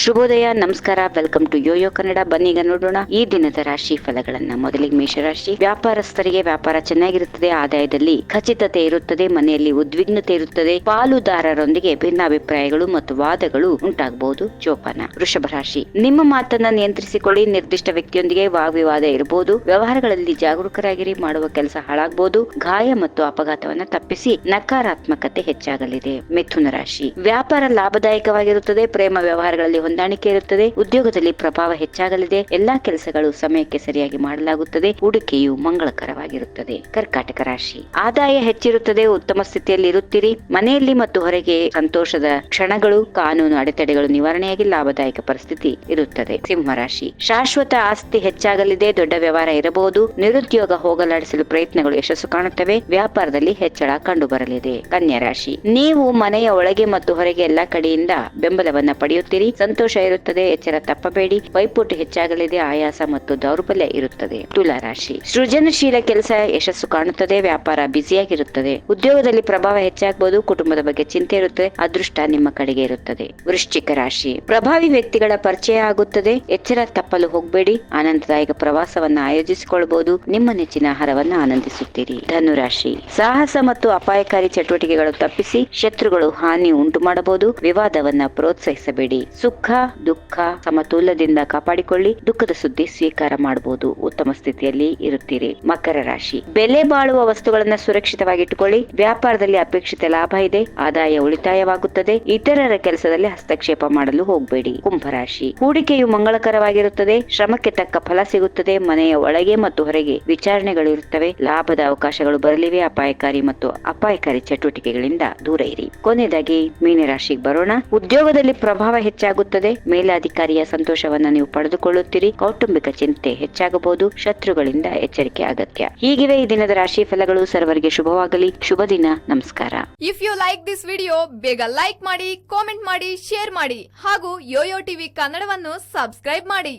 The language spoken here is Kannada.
ಶುಭೋದಯ, ನಮಸ್ಕಾರ, ವೆಲ್ಕಮ್ ಟು ಯೋಯೋ ಕನ್ನಡ. ಬನ್ನಿಗ ನೋಡೋಣ ಈ ದಿನದ ರಾಶಿ ಫಲಗಳನ್ನ. ಮೊದಲಿಗೆ ಮೇಷರಾಶಿ. ವ್ಯಾಪಾರಸ್ಥರಿಗೆ ವ್ಯಾಪಾರ ಚೆನ್ನಾಗಿರುತ್ತದೆ, ಆದಾಯದಲ್ಲಿ ಖಚಿತತೆ ಇರುತ್ತದೆ, ಮನೆಯಲ್ಲಿ ಉದ್ವಿಗ್ನತೆ ಇರುತ್ತದೆ, ಪಾಲುದಾರರೊಂದಿಗೆ ಭಿನ್ನಾಭಿಪ್ರಾಯಗಳು ಮತ್ತು ವಾದಗಳು ಉಂಟಾಗಬಹುದು. ಜೋಪಾನ. ವೃಷಭ ರಾಶಿ. ನಿಮ್ಮ ಮಾತನ್ನ ನಿಯಂತ್ರಿಸಿಕೊಳ್ಳಿ, ನಿರ್ದಿಷ್ಟ ವ್ಯಕ್ತಿಯೊಂದಿಗೆ ವಾಗ್ವಿವಾದ ಇರಬಹುದು. ವ್ಯವಹಾರಗಳಲ್ಲಿ ಜಾಗರೂಕರಾಗಿರಿ, ಮಾಡುವ ಕೆಲಸ ಹಾಳಾಗಬಹುದು. ಗಾಯ ಮತ್ತು ಅಪಘಾತವನ್ನ ತಪ್ಪಿಸಿ, ನಕಾರಾತ್ಮಕತೆ ಹೆಚ್ಚಾಗಲಿದೆ. ಮಿಥುನ ರಾಶಿ. ವ್ಯಾಪಾರ ಲಾಭದಾಯಕವಾಗಿರುತ್ತದೆ, ಪ್ರೇಮ ವ್ಯವಹಾರಗಳಲ್ಲಿ ಹೊಂದಾಣಿಕೆ ಇರುತ್ತದೆ. ಉದ್ಯೋಗದಲ್ಲಿ ಪ್ರಭಾವ ಹೆಚ್ಚಾಗಲಿದೆ. ಎಲ್ಲಾ ಕೆಲಸಗಳು ಸಮಯಕ್ಕೆ ಸರಿಯಾಗಿ ಮಾಡಲಾಗುತ್ತದೆ. ಹೂಡಿಕೆಯು ಮಂಗಳಕರವಾಗಿರುತ್ತದೆ. ಕರ್ಕಾಟಕ ರಾಶಿ. ಆದಾಯ ಹೆಚ್ಚಿರುತ್ತದೆ. ಉತ್ತಮ ಸ್ಥಿತಿಯಲ್ಲಿ ಇರುತ್ತೀರಿ. ಮನೆಯಲ್ಲಿ ಮತ್ತು ಹೊರಗೆ ಸಂತೋಷದ ಕ್ಷಣಗಳು, ಕಾನೂನು ಅಡೆತಡೆಗಳು ನಿವಾರಣೆಯಾಗಿ ಲಾಭದಾಯಕ ಪರಿಸ್ಥಿತಿ ಇರುತ್ತದೆ. ಸಿಂಹ ರಾಶಿ. ಶಾಶ್ವತ ಆಸ್ತಿ ಹೆಚ್ಚಾಗಲಿದೆ. ದೊಡ್ಡ ವ್ಯವಹಾರ ಇರಬಹುದು. ನಿರುದ್ಯೋಗ ಹೋಗಲಾಡಿಸಲು ಪ್ರಯತ್ನಗಳು ಯಶಸ್ಸು ಕಾಣುತ್ತವೆ. ವ್ಯಾಪಾರದಲ್ಲಿ ಹೆಚ್ಚಳ ಕಂಡುಬರಲಿದೆ. ಕನ್ಯಾ ರಾಶಿ. ನೀವು ಮನೆಯ ಒಳಗೆ ಮತ್ತು ಹೊರಗೆ ಎಲ್ಲಾ ಕಡೆಯಿಂದ ಬೆಂಬಲವನ್ನ ಪಡೆಯುತ್ತೀರಿ. ಸಂತೋಷ ಇರುತ್ತದೆ, ಎಚ್ಚರ ತಪ್ಪಬೇಡಿ. ಪೈಪೋಟಿ ಹೆಚ್ಚಾಗಲಿದೆ, ಆಯಾಸ ಮತ್ತು ದೌರ್ಬಲ್ಯ ಇರುತ್ತದೆ. ತುಲಾ ರಾಶಿ. ಸೃಜನಶೀಲ ಕೆಲಸ ಯಶಸ್ಸು ಕಾಣುತ್ತದೆ, ವ್ಯಾಪಾರ ಬ್ಯುಸಿಯಾಗಿರುತ್ತದೆ. ಉದ್ಯೋಗದಲ್ಲಿ ಪ್ರಭಾವ ಹೆಚ್ಚಾಗಬಹುದು ಕುಟುಂಬದ ಬಗ್ಗೆ ಚಿಂತೆ ಇರುತ್ತದೆ, ಅದೃಷ್ಟ ನಿಮ್ಮ ಕಡೆಗೆ ಇರುತ್ತದೆ. ವೃಶ್ಚಿಕ ರಾಶಿ. ಪ್ರಭಾವಿ ವ್ಯಕ್ತಿಗಳ ಪರಿಚಯ ಆಗುತ್ತದೆ, ಎಚ್ಚರ ತಪ್ಪಲು ಹೋಗಬೇಡಿ, ಆನಂದದಾಯಕ ಪ್ರವಾಸವನ್ನ ಆಯೋಜಿಸಿಕೊಳ್ಳಬಹುದು ನಿಮ್ಮ ನೆಚ್ಚಿನ ಆಹಾರವನ್ನು ಆನಂದಿಸುತ್ತೀರಿ. ಧನುರಾಶಿ ಸಾಹಸ ಮತ್ತು ಅಪಾಯಕಾರಿ ಚಟುವಟಿಕೆಗಳು ತಪ್ಪಿಸಿ, ಶತ್ರುಗಳು ಹಾನಿ ಉಂಟು ಮಾಡಬಹುದು ವಿವಾದವನ್ನ ಪ್ರೋತ್ಸಾಹಿಸಬೇಡಿ. ಸುಖ ದುಃಖ ಸಮತೋಲದಿಂದ ಕಾಪಾಡಿಕೊಳ್ಳಿ, ದುಃಖದ ಸುದ್ದಿ ಸ್ವೀಕಾರ ಮಾಡಬಹುದು ಉತ್ತಮ ಸ್ಥಿತಿಯಲ್ಲಿ ಇರುತ್ತೀರಿ. ಮಕರ ರಾಶಿ. ಬೆಲೆ ಬಾಳುವ ವಸ್ತುಗಳನ್ನ ಸುರಕ್ಷಿತವಾಗಿಟ್ಟುಕೊಳ್ಳಿ ವ್ಯಾಪಾರದಲ್ಲಿ ಅಪೇಕ್ಷಿತ ಲಾಭ ಇದೆ. ಆದಾಯ ಉಳಿತಾಯವಾಗುತ್ತದೆ. ಇತರರ ಕೆಲಸದಲ್ಲಿ ಹಸ್ತಕ್ಷೇಪ ಮಾಡಲು ಹೋಗಬೇಡಿ. ಕುಂಭರಾಶಿ ಹೂಡಿಕೆಯು ಮಂಗಳಕರವಾಗಿರುತ್ತದೆ. ಶ್ರಮಕ್ಕೆ ತಕ್ಕ ಫಲ ಸಿಗುತ್ತದೆ. ಮನೆಯ ಒಳಗೆ ಮತ್ತು ಹೊರಗೆ ವಿಚಾರಣೆಗಳು ಇರುತ್ತವೆ. ಲಾಭದ ಅವಕಾಶಗಳು ಬರಲಿವೆ. ಅಪಾಯಕಾರಿ ಮತ್ತು ಅಪಾಯಕಾರಿ ಚಟುವಟಿಕೆಗಳಿಂದ ದೂರ ಇರಿ. ಕೊನೆಯದಾಗಿ ಮೀನರಾಶಿಗೆ ಬರೋಣ. ಉದ್ಯೋಗದಲ್ಲಿ ಪ್ರಭಾವ ಹೆಚ್ಚಾಗುತ್ತದೆ ಮೇಲಾಧಿಕಾರಿಯ ಸಂತೋಷವನ್ನ ನೀವು ಪಡೆದುಕೊಳ್ಳುತ್ತೀರಿ. ಕೌಟುಂಬಿಕ ಚಿಂತೆ ಹೆಚ್ಚಾಗಬಹುದು. ಶತ್ರುಗಳಿಂದ ಎಚ್ಚರಿಕೆ ಅಗತ್ಯ. ಹೀಗಿವೆ ಈ ದಿನದ ರಾಶಿ ಫಲಗಳು. ಸರ್ವರಿಗೆ ಶುಭವಾಗಲಿ. ಶುಭ ದಿನ. ನಮಸ್ಕಾರ. If you like this video ಬೇಗ ಲೈಕ್ ಮಾಡಿ ಕಾಮೆಂಟ್ ಮಾಡಿ ಶೇರ್ ಮಾಡಿ ಹಾಗೂ ಯೋಯೋ ಟಿವಿ ಕನ್ನಡವನ್ನು ಸಬ್ಸ್ಕ್ರೈಬ್ ಮಾಡಿ.